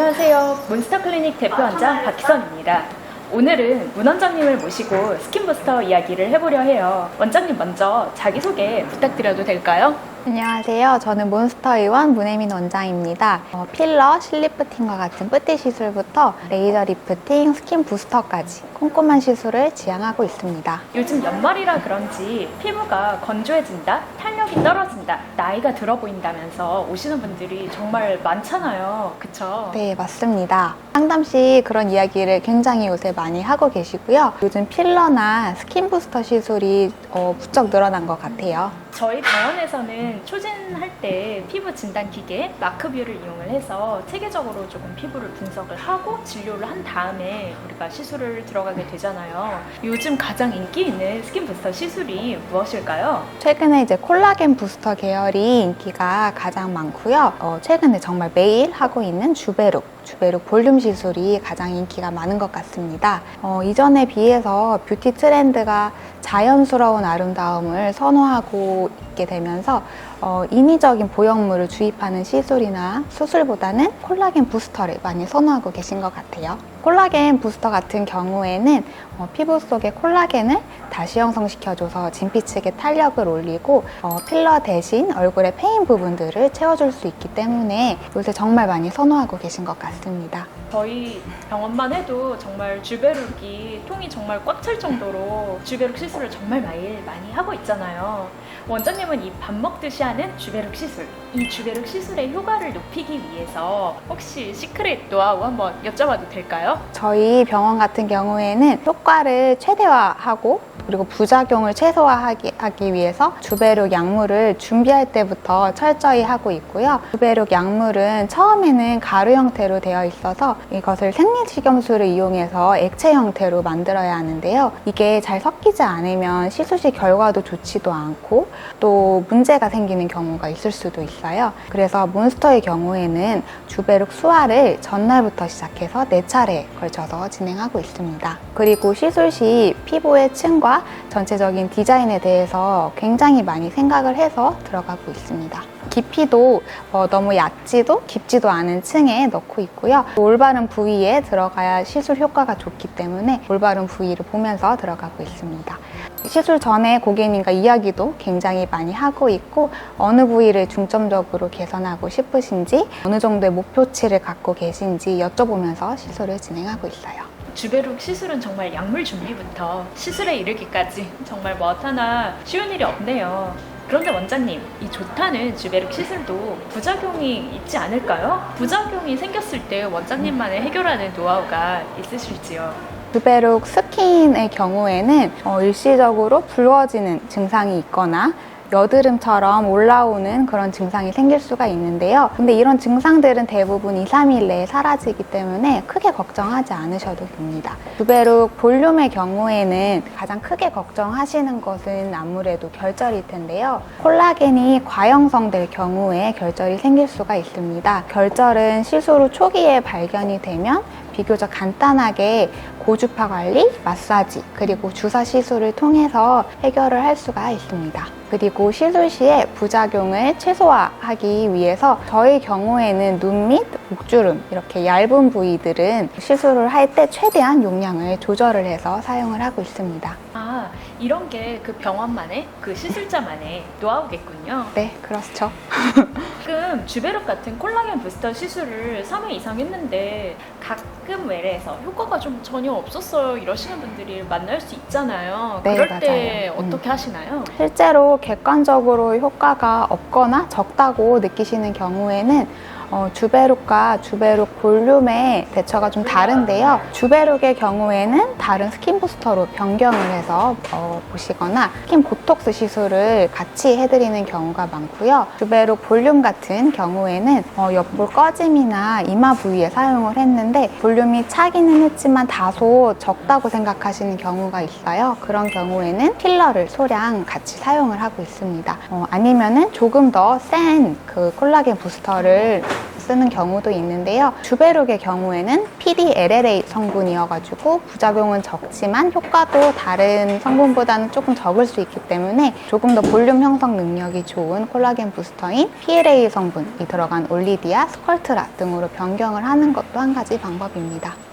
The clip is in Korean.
안녕하세요. 몬스터 클리닉 대표 원장 박희선입니다. 오늘은 문 원장님을 모시고 스킨부스터 이야기를 해보려 해요. 원장님 먼저 자기소개 부탁드려도 될까요? 안녕하세요. 저는 몬스터 의원 문혜민 원장입니다. 어, 필러, 실리프팅과 같은 뿌띠 시술부터 레이저 리프팅, 스킨 부스터까지 꼼꼼한 시술을 지향하고 있습니다. 요즘 연말이라 그런지 피부가 건조해진다, 탄력이 떨어진다, 나이가 들어 보인다면서 오시는 분들이 정말 많잖아요. 그쵸? 네, 맞습니다. 상담 시 그런 이야기를 굉장히 요새 많이 하고 계시고요. 요즘 필러나 스킨 부스터 시술이 어, 부쩍 늘어난 것 같아요. 저희 병원에서는 초진할 때 피부 진단 기계 마크뷰를 이용을 해서 체계적으로 조금 피부를 분석을 하고 진료를 한 다음에 우리가 시술을 들어가게 되잖아요. 요즘 가장 인기 있는 스킨 부스터 시술이 무엇일까요? 최근에 이제 콜라겐 부스터 계열이 인기가 가장 많고요. 어, 최근에 정말 매일 하고 있는 주베룩, 주베룩 볼륨 시술이 가장 인기가 많은 것 같습니다. 어, 이전에 비해서 뷰티 트렌드가 자연스러운 아름다움을 선호하고 있게 되면서 어, 인위적인 보형물을 주입하는 시술이나 수술보다는 콜라겐 부스터를 많이 선호하고 계신 것 같아요. 콜라겐 부스터 같은 경우에는 어, 피부 속의 콜라겐을 다시 형성시켜줘서 진피층의 탄력을 올리고 어, 필러 대신 얼굴의 패인 부분들을 채워줄 수 있기 때문에 요새 정말 많이 선호하고 계신 것 같습니다. 저희 병원만 해도 정말 주베룩이 통이 정말 꽉 찰 정도로 주베룩 시술을 정말 매일 많이 하고 있잖아요. 원장님은 이 밥 먹듯이 하는 주베룩 시술, 이 주베룩 시술의 효과를 높이기 위해서 혹시 시크릿 노하우 한번 여쭤봐도 될까요? 저희 병원 같은 경우에는 효과를 최대화하고 그리고 부작용을 최소화하기 하기 위해서 주베룩 약물을 준비할 때부터 철저히 하고 있고요. 주베룩 약물은 처음에는 가루 형태로 되어 있어서 이것을 생리식염수를 이용해서 액체 형태로 만들어야 하는데요. 이게 잘 섞이지 않으면 시술시 결과도 좋지도 않고 또 문제가 생기는 경우가 있을 수도 있어요. 그래서 몬스터의 경우에는 주베룩 수화를 전날부터 시작해서 네 차례에 걸쳐서 진행하고 있습니다. 그리고 시술 시 피부의 층과 전체적인 디자인에 대해서 굉장히 많이 생각을 해서 들어가고 있습니다. 깊이도 어, 너무 얕지도 깊지도 않은 층에 넣고 있고요. 올바른 부위에 들어가야 시술 효과가 좋기 때문에 올바른 부위를 보면서 들어가고 있습니다. 시술 전에 고객님과 이야기도 굉장히 많이 하고 있고 어느 부위를 중점적으로 개선하고 싶으신지 어느 정도의 목표치를 갖고 계신지 여쭤보면서 시술을 진행하고 있어요. 주베룩 시술은 정말 약물 준비부터 시술에 이르기까지 정말 뭐 하나 쉬운 일이 없네요. 그런데 원장님, 이 좋다는 주베룩 시술도 부작용이 있지 않을까요? 부작용이 생겼을 때 원장님만의 해결하는 노하우가 있으실지요? 주베룩 스킨의 경우에는 어, 일시적으로 붉어지는 증상이 있거나 여드름처럼 올라오는 그런 증상이 생길 수가 있는데요. 근데 이런 증상들은 대부분 2, 3일 내에 사라지기 때문에 크게 걱정하지 않으셔도 됩니다. 주베룩 볼륨의 경우에는 가장 크게 걱정하시는 것은 아무래도 결절일 텐데요. 콜라겐이 과형성될 경우에 결절이 생길 수가 있습니다. 결절은 시술 후 초기에 발견이 되면 비교적 간단하게 고주파 관리, 마사지, 그리고 주사 시술을 통해서 해결을 할 수가 있습니다. 그리고 시술 시에 부작용을 최소화하기 위해서 저희 경우에는 눈 및 목주름 이렇게 얇은 부위들은 시술을 할 때 최대한 용량을 조절을 해서 사용을 하고 있습니다. 아, 이런 게 그 병원만의, 그 시술자만의 노하우겠군요. 네, 그렇죠. 가끔 주베룩 같은 콜라겐 부스터 시술을 3회 이상 했는데 가끔 외래에서 효과가 좀 전혀 없었어요 이러시는 분들이 만날 수 있잖아요. 네, 그럴 때 맞아요. 음. 어떻게 하시나요? 실제로 객관적으로 효과가 없거나 적다고 느끼시는 경우에는 어, 주베룩과 주베룩 볼륨의 대처가 좀 다른데요. 주베룩의 경우에는 다른 스킨 부스터로 변경을 해서 어, 보시거나 스킨 보톡스 시술을 같이 해드리는 경우가 많고요. 주베룩 볼륨 같은 경우에는 어, 옆볼 꺼짐이나 이마 부위에 사용을 했는데 볼륨이 차기는 했지만 다소 적다고 생각하시는 경우가 있어요. 그런 경우에는 필러를 소량 같이 사용을 하고 있습니다. 어, 아니면은 조금 더 센 그 콜라겐 부스터를 쓰는 경우도 있는데요. 주베룩의 경우에는 PDLLA 성분이어가지고 부작용은 적지만 효과도 다른 성분보다는 조금 적을 수 있기 때문에 조금 더 볼륨 형성 능력이 좋은 콜라겐 부스터인 PLA 성분이 들어간 올리디아, 스컬트라 등으로 변경을 하는 것도 한 가지 방법입니다.